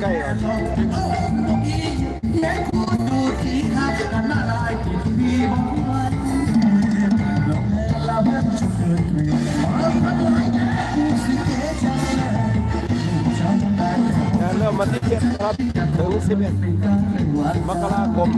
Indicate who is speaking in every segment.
Speaker 1: ใกล้ก่อนเริ่ม
Speaker 2: มาที่เจ็ดครับถึงสิบเอ็ดมกราคม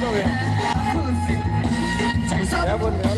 Speaker 1: แล้วคนแล้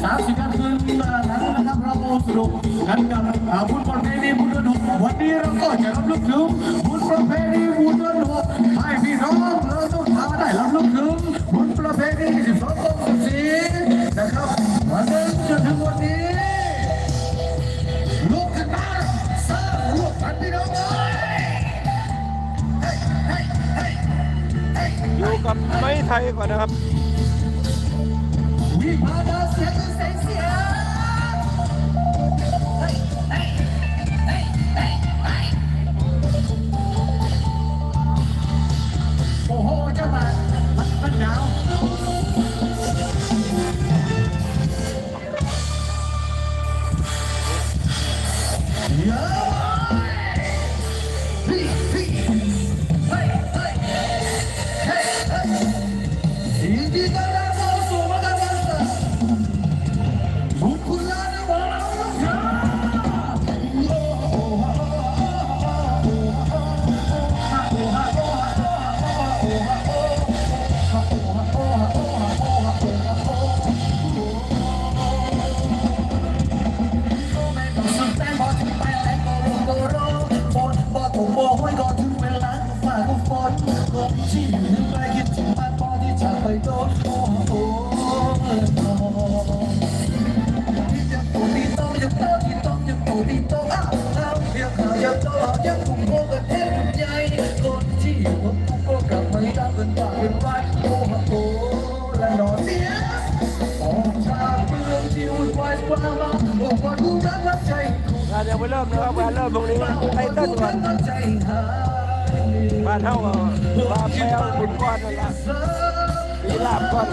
Speaker 1: 30นาทีตลาด
Speaker 2: นัดนะครับเรา
Speaker 1: โอสนุกกันกับบุญประเพณีบุญระดกวันนี้เราก็จะรับลูกนึงบุญประเพณีบุญระดกให้พี่น้องเราต้องพาได้รับลูกนึงบุญประเพณี12ตุลาสีนะครับวันนี้จนถึงวันนี้ลูกกันมาสร้างลูกกันพี่น้องเลย
Speaker 2: อยู่กับไม้ไทยก่อนนะครับ
Speaker 1: Yeah. อ่ะเดี๋ยวไปเริ่
Speaker 2: มนะครับการเริ่มตรงนี้ไอ้
Speaker 1: ต้นก่อนบ้านเท่ากับบ้านแมวบุญก้อนนั่นแหละมีลาบก้อน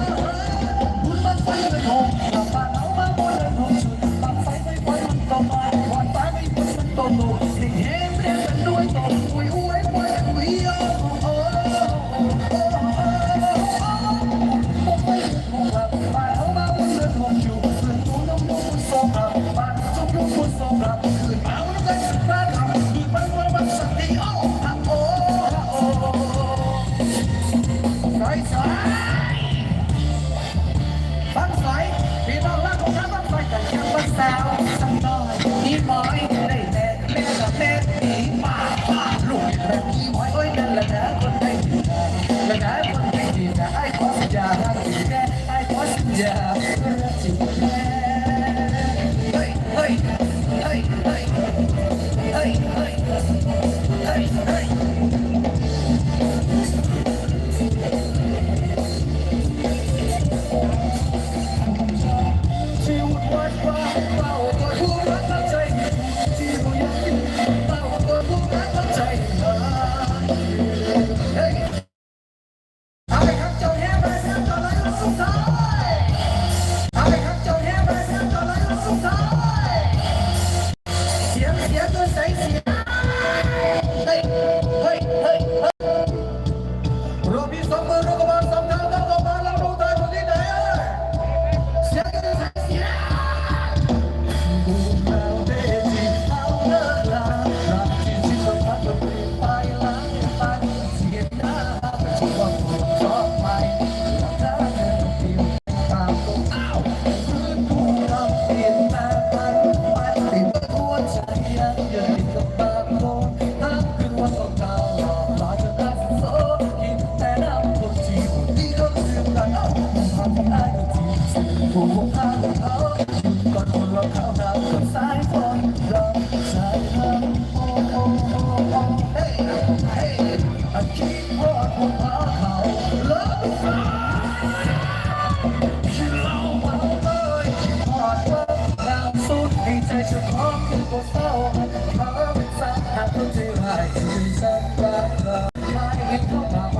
Speaker 1: Let's go, Bob.